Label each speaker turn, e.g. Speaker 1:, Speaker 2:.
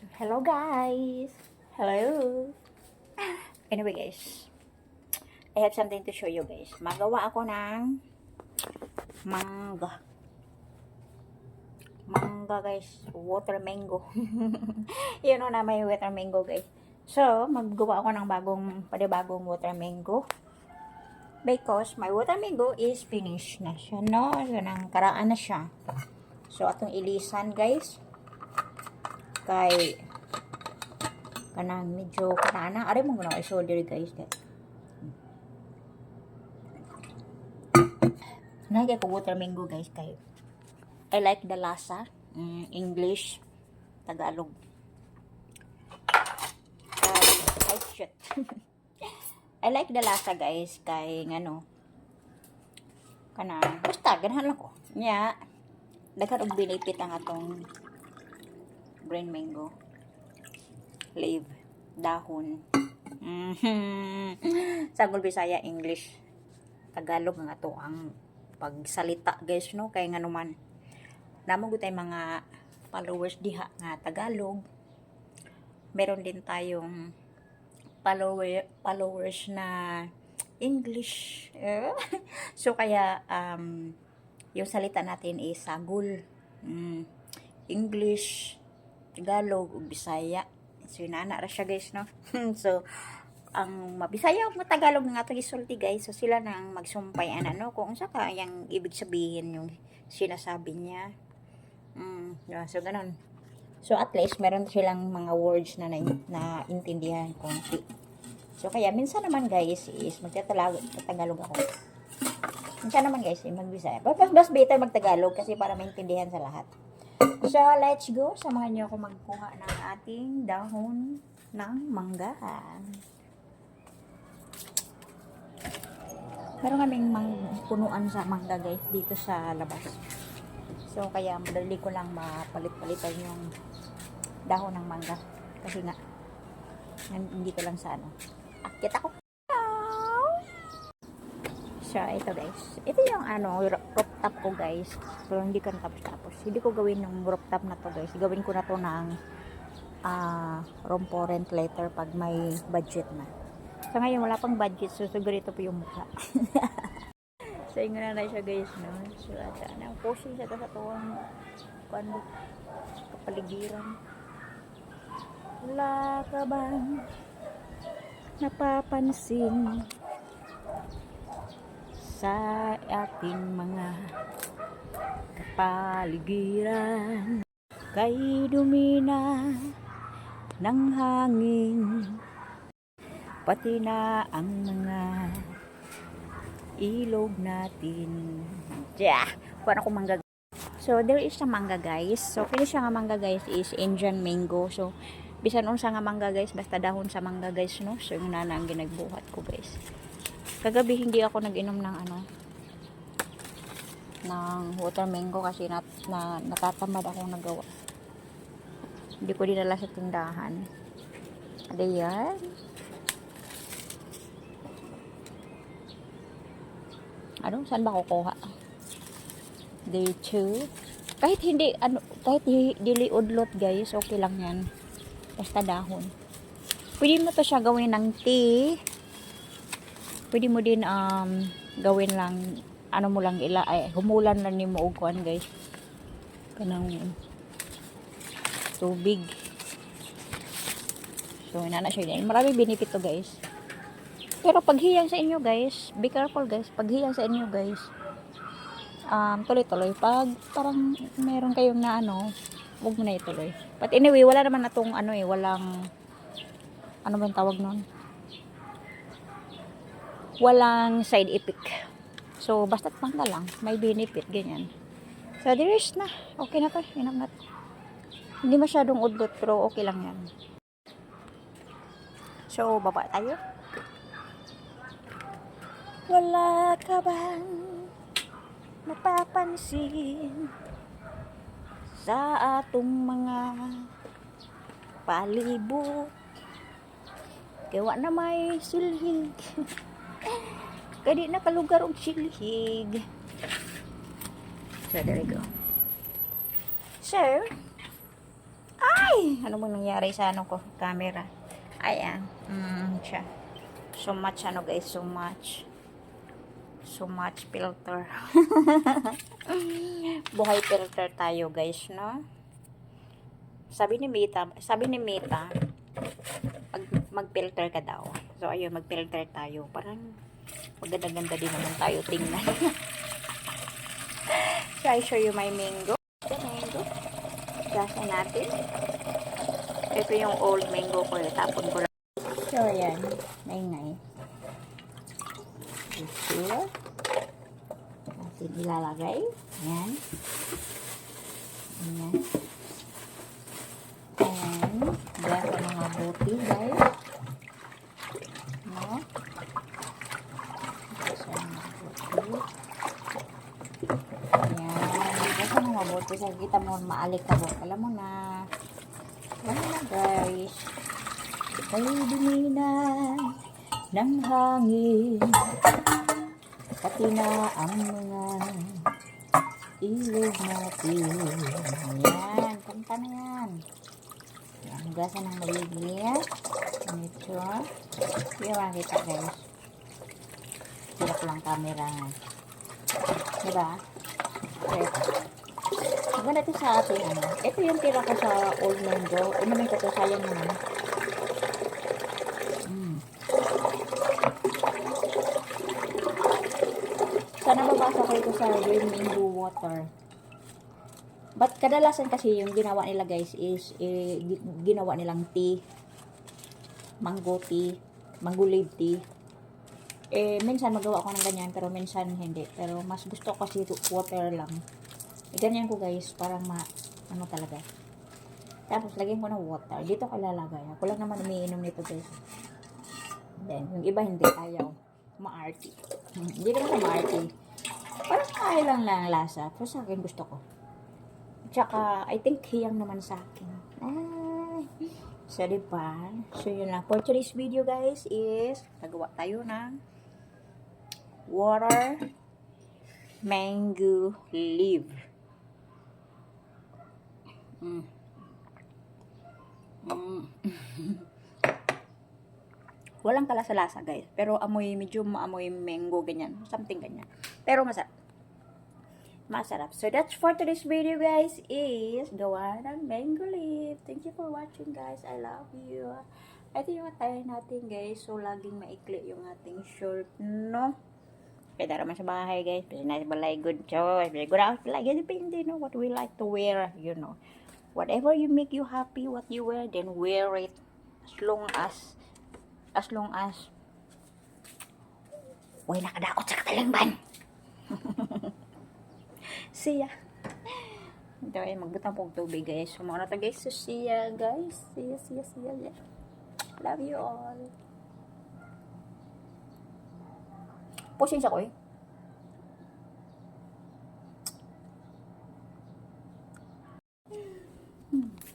Speaker 1: Hello guys! Hello! Anyway guys, I have something to show you guys. Magawa ako ng mangga. Mangga guys. Water mango. Yun o na may water mango guys. So, maggawa ako ng bagong, panibagong water mango. Because my water mango is finished na siya, no? So, nang karaan na siya. So, atong ilisan guys. Kay, kanang medyo kanana. Ari mo guna kay shoulder guys. Kay Nagay ko water mango guys kay I like the lasa mm, English Tagalog. Ay shit I like the lasa guys kay ngano. Kanang basta ganahan lang ko. Nya daghan og benefit ang atong green mango leaf, dahon. Mhm. Sagol Bisaya, English, Tagalog nga to ang pagsalita guys no kay nga naman namo tay mga followers diha nga Tagalog. Meron din tayong follower followers na English. So kaya um yung salita natin is sagol. Mm, English, Tagalog, ug Bisaya. So, inana ra siya guys, no? so, ang mabisaya ug Tagalog nga ito gisulti guys. So, sila nang magsumpay ana, no? Kung sa ka yung ibig sabihin yung sinasabi niya. Mm, yeah, so, ganun. So, at least, meron silang mga words na, na, na konti. So, kaya, minsan naman guys, is magtatagalog Tagalog ako. Minsan naman guys, eh, magbisaya. But, mas, mas better magtagalog kasi para maintindihan sa lahat. So, let's go. Samahan niyo ako magkuha ng ating dahon ng mangga. Meron kaming mang punuan sa mangga guys dito sa labas. So, kaya madali ko lang mapalit-palitan yung dahon ng mangga. Kasi nga, nandito lang sa ano. Akit ako. So, ito guys. Ito yung ano, roof top ko guys. Pero hindi ko tapos-tapos. Hindi ko gawin yung roof top na to guys. Gawin ko na to ng ah room for rent later pag may budget na. So, ngayon wala pang budget. So, ito po yung mukha. so, ingon na na siya guys, no? So, ano, posing siya sa tuwang kuan kapaligiran. Wala ka bang napapansin sa ating mga kapaligiran. Kay dumina ng hangin pati na ang mga ilog natin. Yeah kuha ako mangga so there is a mangga guys. So kini siya nga mangga guys is Indian mango. So bisan unsa nga mangga guys basta dahon sa mangga guys no? So yun na ang ginagbuhat ko guys kagabi hindi ako nag-inom ng ano ng water mango kasi nat, na, natatamad akong nagawa. Hindi ko dinala sa tindahan. Ano yan ano? Saan ba kukuha? Day 2 kahit hindi ano kahit di- dili udlot guys okay lang yan. Basta dahon. Pwede mo to siya gawin ng tea pwede mo din um, gawin lang ano mo lang ila ay humulan lang ni mo kuan guys. Kanang tubig. So inana siya din marami benefit to guys. Pero pag hiyang sa inyo guys be careful guys. Pag hiyang sa inyo guys. Um, tuloy-tuloy. Pag parang meron kayong na ano huwag mo na ituloy. But anyway wala naman na tong ano eh walang ano ba yung tawag nun walang side effect. So, basta't mangga lang, may benefit, ganyan. So, there is na. Okay na to, inom na to. Hindi masyadong udlot, pero okay lang yan. So, baba tayo. Wala ka bang napapansin sa atong mga palibot? Gawa na may silhig. Kadi nakalugar og silhig. So, there we go. So, ay! Ano mo nangyari sa ano ko? Camera. Ayan. Mm, siya. So much ano guys, so much. So much filter. Buhay filter tayo guys, no? Sabi ni Mita, sabi ni Mita, mag, mag-filter ka daw. So ayun, mag-filter tayo. Parang maganda-ganda din naman tayo tingnan. so I show you my mango. Ito mango. Gasa natin. Ito yung old mango ko. Tapon ko lang. So ayan, naingay. Ito. Natin ilalagay. Ayan. Ayan. And, gasa mga buti, guys. No? Buti. Ayan. Gasa mga mabuti. Sa kita mo, maalik ka Alam mo na. Alam na, guys. Ay, duminan ng hangin. Pati na ang mga ilog natin. Yan, kanta na yan. Yan, hugasan ng maligit. Ganito. Hindi ko makikita guys. Tira ko lang camera. Diba? Okay. Maganda ito sa ating ano. Ito yung tira ko sa old mango. Inumin ko to, sayang naman. Mm. Sana mabasa ko ito sa mango water. But kadalasan kasi yung ginawa nila guys is eh, gi- ginawa nilang tea. Mango tea. Mango leaf tea. Eh, minsan magawa ko ng ganyan pero minsan hindi. Pero mas gusto ko kasi water lang. Eh, ganyan ko guys. Parang ma, ano talaga. Tapos, lagyan ko ng water. Dito ko lalagay. Ako lang naman umiinom nito guys. Then, yung iba hindi. Ayaw. Maarty. Hmm, Hindi naman maarty. Parang kaya lang lang lasa. Pero sa akin gusto ko. Tsaka, I think hiyang naman sa akin. Ay. So, diba? So, yun lang. For today's video, guys, is nagawa tayo ng water mango leaf. Mm. Mm. Walang kalasa-lasa, guys. Pero amoy, medyo maamoy mango, ganyan. Something ganyan. Pero masarap. Masarap. So, that's for today's video, guys, is gawa ng mango leaf. Thank you for watching, guys. I love you. Ito yung attire natin, guys. So, laging maikli yung ating short, no? Pwede naman sa bahay, guys. Na sa balay, good choice. Pwede go out, like, depende, no? What we like to wear, you know. Whatever you make you happy, what you wear, then wear it. As long as, as long as, Uy, nakadakot sa katalingban. See ya. Ito ay magbutang pong tubig guys. Sumama na to guys. So see ya guys. See ya, see ya, see ya. Love you all. Pasensya ko eh. Hmm.